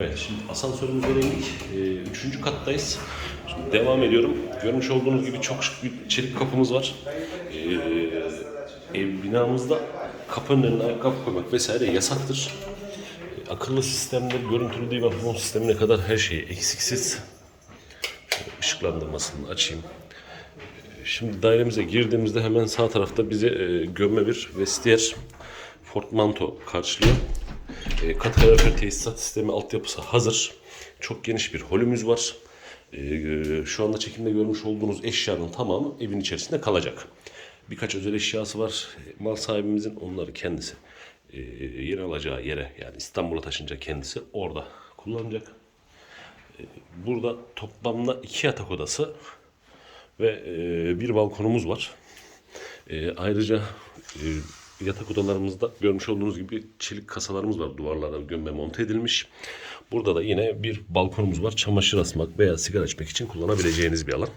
Evet, şimdi asansörümüzden indik. Ee, üçüncü kattayız. Şimdi devam ediyorum. Görmüş olduğunuz gibi çok şık bir çelik kapımız var. Ee, ev binamızda kapının önüne ayakkabı koymak vesaire yasaktır. Ee, akıllı sistemde görüntülü değil ve sistemine kadar her şey eksiksiz. Şöyle ışıklandırmasını açayım. Ee, Şimdi dairemize girdiğimizde hemen sağ tarafta bizi e, gömme bir vestiyer Fortmanto karşılıyor. E, kat kalorifer tesisat sistemi altyapısı hazır. Çok geniş bir holümüz var. E, şu anda çekimde görmüş olduğunuz eşyanın tamamı evin içerisinde kalacak. Birkaç özel eşyası var. E, Mal sahibimizin onları kendisi e, yeni alacağı yere yani İstanbul'a taşınca kendisi orada kullanacak. E, burada toplamda iki yatak odası ve e, bir balkonumuz var. E, ayrıca e, yatak odalarımızda görmüş olduğunuz gibi çelik kasalarımız var. Duvarlara gömme monte edilmiş. Burada da yine bir balkonumuz var. Çamaşır asmak veya sigara içmek için kullanabileceğiniz bir alan.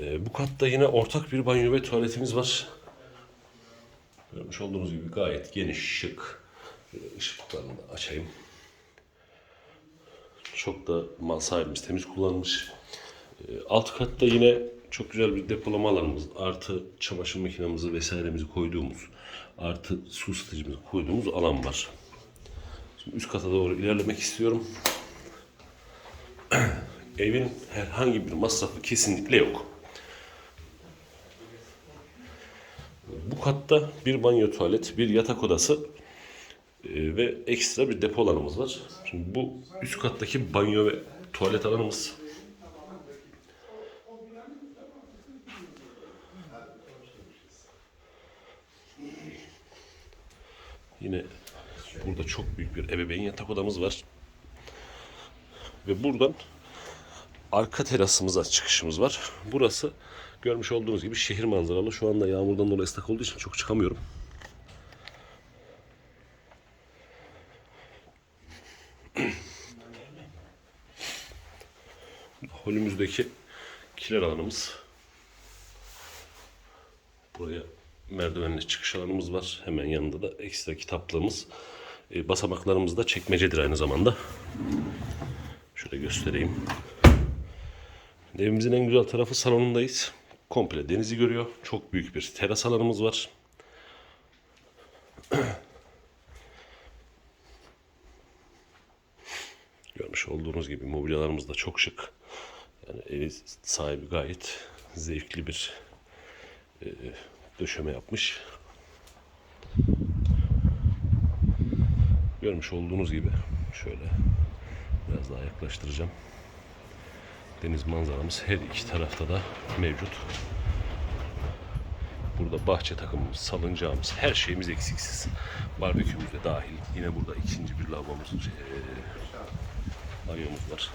E, bu katta yine ortak bir banyo ve tuvaletimiz var. Görmüş olduğunuz gibi gayet geniş, şık. Işıklarını da açayım. Çok da mal sahibimiz temiz kullanmış. E, Alt katta yine çok güzel bir depolama alanımız, artı çamaşır makinemizi vesairemizi koyduğumuz, artı su ısıtıcımızı koyduğumuz alan var. Şimdi üst kata doğru ilerlemek istiyorum. Evin herhangi bir masrafı kesinlikle yok. Bu katta bir banyo tuvalet, bir yatak odası e, ve ekstra bir depo alanımız var. Şimdi bu üst kattaki banyo ve tuvalet alanımız Yine burada çok büyük bir ebeveyn yatak odamız var. Ve buradan arka terasımıza çıkışımız var. Burası görmüş olduğunuz gibi şehir manzaralı. Şu anda yağmurdan dolayı ıslak olduğu için çok çıkamıyorum. Holümüzdeki kiler alanımız. Buraya merdivenli çıkış alanımız var. Hemen yanında da ekstra kitaplığımız. E, basamaklarımız da çekmecedir aynı zamanda. Şöyle göstereyim. Evimizin en güzel tarafı salonundayız. Komple denizi görüyor. Çok büyük bir teras alanımız var. Görmüş olduğunuz gibi mobilyalarımız da çok şık. Yani ev sahibi gayet zevkli bir e, döşeme yapmış. Görmüş olduğunuz gibi şöyle biraz daha yaklaştıracağım. Deniz manzaramız her iki tarafta da mevcut. Burada bahçe takımımız, salıncağımız, her şeyimiz eksiksiz. Barbekümüz de dahil. Yine burada ikinci bir lavabomuz, eee, banyomuz var.